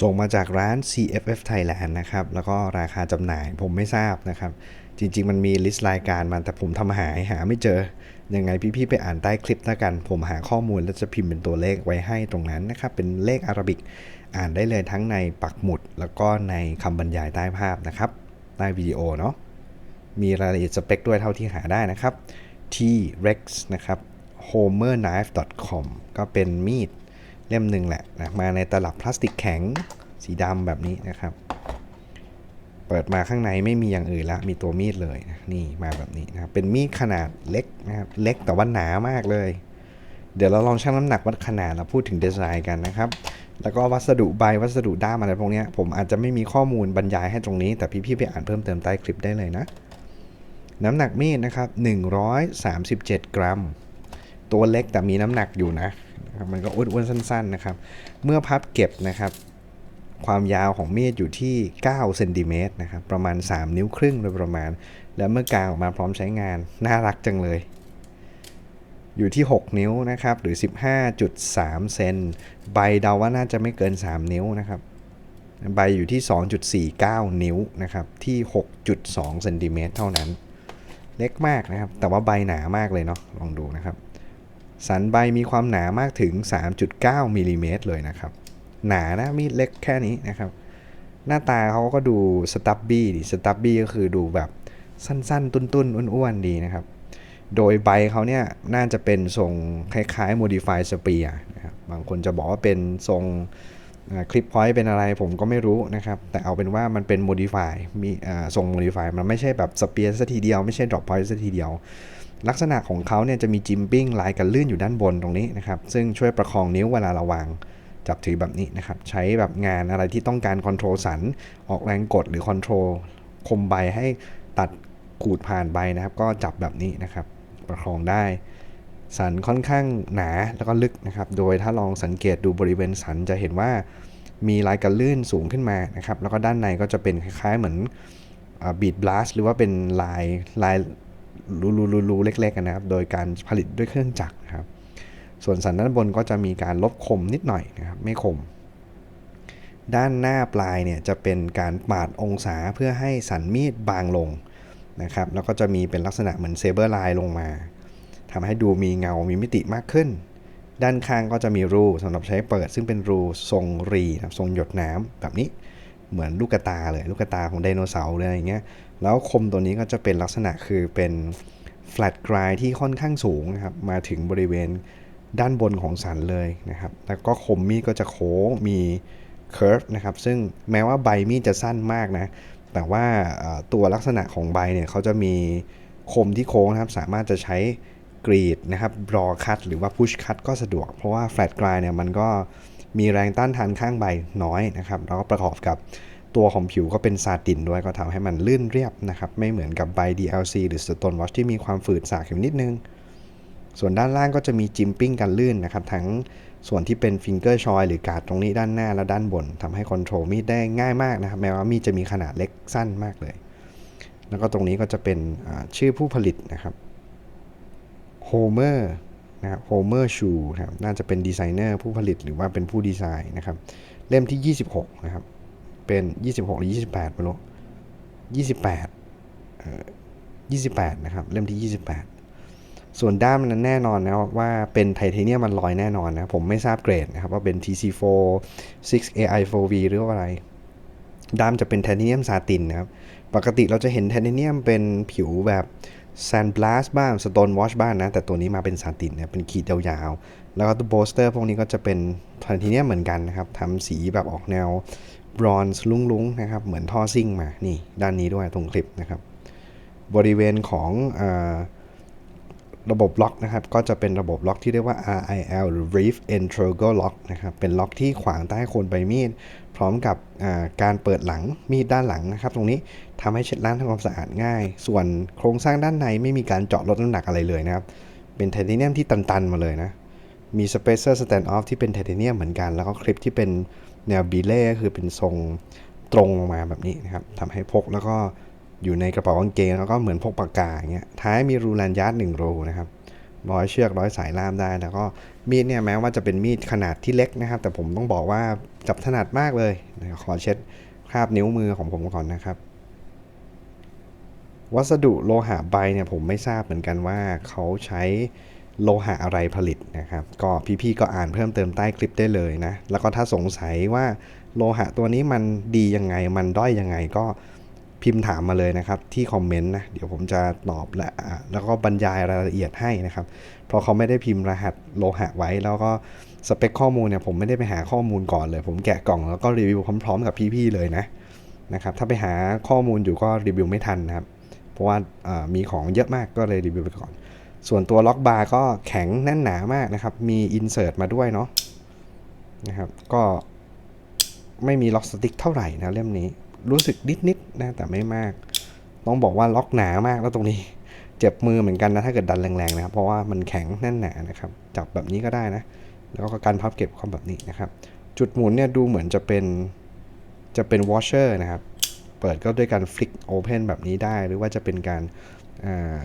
ส่งมาจากร้าน CFF Thailand นะครับ แล้วก็ราคาจำหน่ายผมไม่ทราบนะครับ จริง ๆ มันมีลิสต์รายการมาแต่ผมทำหายหาไม่เจอ ยังไงพี่ ๆ ไปอ่านใต้คลิปแล้วกัน ผมหาข้อมูลแล้วจะพิมพ์เป็นตัวเลขไว้ให้ตรงนั้นนะครับ เป็นเลขอาราบิก อ่านได้เลยทั้งในปักหมุด แล้วก็ในคำบรรยายใต้ภาพนะครับ ใต้วิดีโอเนาะ มีรายละเอียดสเปคด้วยเท่าที่หาได้นะครับ T-Rex นะครับ homerknife.com ก็เป็นมีด เล่มหนึ่งแหละนะมาในตลับพลาสติกแข็งสีดำแบบนี้นะครับ เปิดมาข้างในไม่มีอย่างอื่นละ มีตัวมีดเลยนะนี่มาแบบนี้นะครับเป็นมีดขนาดเล็กนะครับเล็กแต่ว่าหนามากเลย เดี๋ยวเราลองชั่งน้ำหนักวัดขนาดแล้วพูดถึงดีไซน์กันนะครับ แล้วก็วัสดุใบวัสดุด้ามอะไรพวกนี้ผมอาจจะไม่มีข้อมูลบรรยายให้ตรงนี้ แต่พี่ๆไปอ่านเพิ่มเติมใต้คลิปได้เลยนะน้ำหนักมีดนะครับ 137 กรัม ตัวเล็กแต่มีน้ำหนักอยู่นะ มันก็อ้วนๆสั้นๆนะครับ เมื่อพับเก็บนะครับ ความยาวของมีดอยู่ที่9เซนติเมตรนะครับประมาณ 3 นิ้วครึ่งโดยประมาณ แล้วเมื่อกางออกมาพร้อมใช้งานน่ารักจังเลยอยู่ที่ 6 นิ้วนะครับ หรือ 15.3 เซน ใบเดาว่าน่าจะไม่เกิน 3 นิ้วนะครับ ใบอยู่ที่ 2.49 นิ้วนะครับ ที่ 6.2 เซนติเมตรเท่านั้น เล็กมากนะครับ แต่ว่าใบหนามากเลยเนาะ ลองดูนะครับ สันใบมีความหนามากถึง 3.9มิลลิเมตรเลยนะครับ หนานะมีดเล็กแค่นี้นะครับ หน้าตาเขาก็ดูสตับบี้ดิสตับบี้ก็คือดูแบบสั้นๆ ตุ้นๆ อ้วนๆ ดีนะครับ โดยใบเขาเนี่ยน่าจะเป็นทรงคล้ายๆ modify spear นะครับบางคนจะบอกว่าเป็นทรงคลิปพอยต์เป็นอะไรผมก็ไม่รู้นะครับ แต่เอาเป็นว่ามันเป็น modify มีทรง modify มันไม่ใช่แบบ spear สัทีเดียว ไม่ใช่ drop point สัทีเดียว ลักษณะของเขาเนี่ยจะมีจิมปิ้งลายกันลื่นอยู่ด้านบนตรงนี้นะครับ ซึ่งช่วยประคองนิ้วเวลาเราวางจับถือแบบนี้นะครับ ใช้แบบงานอะไรที่ต้องการคอนโทรลสัน ออกแรงกดหรือคอนโทรลคมใบให้ตัดขูดผ่านใบนะครับ ก็จับแบบนี้นะครับ ประคองได้ สันค่อนข้างหนาแล้วก็ลึกนะครับ โดยถ้าลองสังเกตดูบริเวณสันจะเห็นว่ามีลายกันลื่นสูงขึ้นมานะครับ แล้วก็ด้านในก็จะเป็นคล้ายๆเหมือนบีดบลัสหรือว่าเป็นลายลาย รูๆๆเล็กๆกันนะครับ โดยการผลิตด้วยเครื่องจักรนะครับ ส่วนสันด้านบนก็จะมีการลบคมนิดหน่อยนะครับ ไม่คม ด้านหน้าปลายเนี่ยจะเป็นการปาดองศาเพื่อให้สันมีดบางลงนะครับ แล้วก็จะมีเป็นลักษณะเหมือนเซเบอร์ไลน์ลงมาทำให้ดูมีเงา มีมิติมากขึ้น ด้านข้างก็จะมีรูสำหรับใช้เปิด ซึ่งเป็นรูทรงรีนะทรงหยดน้ำแบบนี้ เหมือนลูกตาเลยลูกตาของไดโนเสาร์เลยอย่างเงี้ยแล้วคมตัวนี้ก็จะเป็นลักษณะคือเป็น flat grind ที่ค่อนข้างสูงนะครับมาถึงบริเวณด้านบนของสันเลยนะครับแล้วก็คมมีดก็จะโค้งมี curve นะครับซึ่งแม้ว่าใบมีดจะสั้นมากนะแต่ว่าตัวลักษณะของใบเนี่ยเขาจะมีคมที่โค้งนะครับสามารถจะใช้กรีดนะครับรอคัตหรือว่าพุชคัตก็สะดวก เพราะว่า flat grind เนี่ยมันก็ มีแรงต้านทานข้างใบน้อยนะครับแล้วก็ประกอบกับตัวของผิวก็เป็นซาตินด้วยก็ทำให้มันลื่นเรียบนะครับ ไม่เหมือนกับใบ DLC หรือ Stone Wash ที่มีความฝืดสากอยู่นิดนึง ส่วนด้านล่างก็จะมีจิมปิ้งกันลื่นนะครับ ทั้งส่วนที่เป็นฟิงเกอร์ชอยหรือกาดตรงนี้ด้านหน้าและด้านบนทำให้คอนโทรลมีดได้ง่ายมากนะครับ แม้ว่ามีดจะมีขนาดเล็กสั้นมากเลย แล้วก็ตรงนี้ก็จะเป็นชื่อผู้ผลิตนะครับโฮเมอร์ นะครับโฮเมอร์ชูนะครับน่าจะเป็นดีไซเนอร์ผู้ผลิตหรือว่าเป็นผู้ดีไซน์นะครับ เล่มที่ 26 นะครับ เป็น 26 หรือ 28ไม่รู้28เอ่อ28 นะครับ เล่มที่ 28 ส่วนด้ามนั้นแน่นอนนะว่าเป็นไทเทเนียมมันลอยแน่นอนนะ ผมไม่ทราบเกรดนะครับ ว่าเป็น TC4 6AI4V หรือว่าอะไร ด้ามจะเป็นไทเทเนียมซาตินนะครับ ปกติเราจะเห็นไทเทเนียมเป็นผิวแบบ แซนบลัสบ้างสโตนวอชบ้างนะ แต่ตัวนี้มาเป็นซาตินเนี่ยเป็นขีดยาวๆ แล้วก็ตัวโบสเตอร์พวกนี้ก็จะเป็นทันทีเนี้ยเหมือนกันนะครับทำสีแบบออกแนวบรอนซ์ลุ้งๆนะครับ เหมือนท่อซิ่งมา นี่ ด้านนี้ด้วยตรงคลิปนะครับ บริเวณของอ ระบบล็อกนะครับก็จะเป็นระบบล็อกที่เรียกว่า RIL หรือ Reef Integral Lock นะครับเป็นล็อกที่ขวางใต้โคนใบมีด พร้อมกับการเปิดหลังมีดด้านหลังนะครับ ตรงนี้ทำให้เช็ดล้างทำความสะอาดง่าย ส่วนโครงสร้างด้านในไม่มีการเจาะลดน้ำหนักอะไรเลยนะครับ เป็นไทเทเนียมที่ตันๆมาเลยนะ มีสเปเซอร์สแตนด์ออฟที่เป็นไทเทเนียมเหมือนกัน แล้วก็คลิปที่เป็นแนวบีเล่ก็คือเป็นทรงตรงลงมาแบบนี้นะครับทำให้พกแล้วก็ อยู่ในกระเป๋ากางเกงแล้วก็เหมือนพกปากกาอย่างเงี้ยท้ายมีรูแลนยาร์ดหนึ่งรูนะครับร้อยเชือกร้อยสายล่ามได้ แล้วก็มีดเนี่ยแม้ว่าจะเป็นมีดขนาดที่เล็กนะครับ แต่ผมต้องบอกว่าจับถนัดมากเลย ขอเช็ดคราบนิ้วมือของผมก่อนนะครับ วัสดุโลหะใบเนี่ยผมไม่ทราบเหมือนกันว่าเขาใช้โลหะอะไรผลิตนะครับ ก็พี่ๆก็อ่านเพิ่มเติมใต้คลิปได้เลยนะ แล้วก็ถ้าสงสัยว่าโลหะตัวนี้มันดียังไง มันด้อยยังไงก็ พิมพ์ถามมาเลยนะครับที่คอมเมนต์นะเดี๋ยวผมจะตอบและแล้วก็บรรยายรายละเอียดให้นะครับเพราะเขาไม่ได้พิมพ์รหัสโลหะไว้ แล้วก็สเปคข้อมูลเนี่ยผมไม่ได้ไปหาข้อมูลก่อนเลย ผมแกะกล่องแล้วก็รีวิวพร้อมๆ กับพี่ๆเลยนะนะครับถ้าไปหาข้อมูลอยู่ก็รีวิวไม่ทันนะครับเพราะว่ามีของเยอะมากก็เลยรีวิวไปก่อน ส่วนตัวล็อกบาร์ก็แข็งแน่นหนามากนะครับมีอินเสิร์ตมาด้วยเนาะนะครับก็ไม่มีล็อกสติ๊กเท่าไหร่นะเล่มนี้ รู้สึกนิดๆนะแต่ไม่มาก ต้องบอกว่าล็อกหนามากแล้วตรงนี้ เจ็บมือเหมือนกันนะถ้าเกิดดันแรงๆนะครับเพราะว่ามันแข็งแน่นหนานะครับ จับแบบนี้ก็ได้นะ แล้วก็การพับเก็บความแบบนี้นะครับ จุดหมุนเนี่ยดูเหมือนจะเป็นจะเป็นวอชเชอร์นะครับ เปิดก็ด้วยการฟลิกโอเพนแบบนี้ได้ หรือว่าจะเป็นการา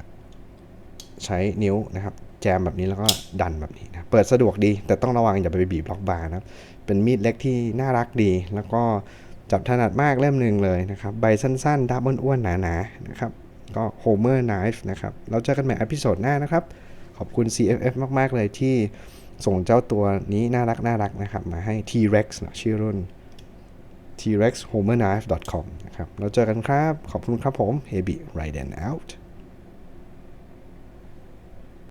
ใช้นิ้วนะครับ แจมแบบนี้แล้วก็ดันแบบนี้นะเปิดสะดวกดี แต่ต้องระวังอย่าไปบีบล็อกบาร์นะครับเป็นมีดเล็กที่น่ารักดี แล้วก็ จับถนัดมากเล่มหนึ่งเลยนะครับ ใบสั้นๆดับอ้วนๆหนาๆนะครับ ก็ Homer Knife นะครับ เราเจอกันใหม่อพิโซดหน้านะครับ ขอบคุณ CFF มากๆเลยที่ส่งเจ้าตัวนี้น่ารักน่ารักนะครับ มาให้ T-Rex นะชื่อรุ่น t-rexhomerknife.com นะครับ เราเจอกันครับ ขอบคุณครับผม Hebi r i d e n out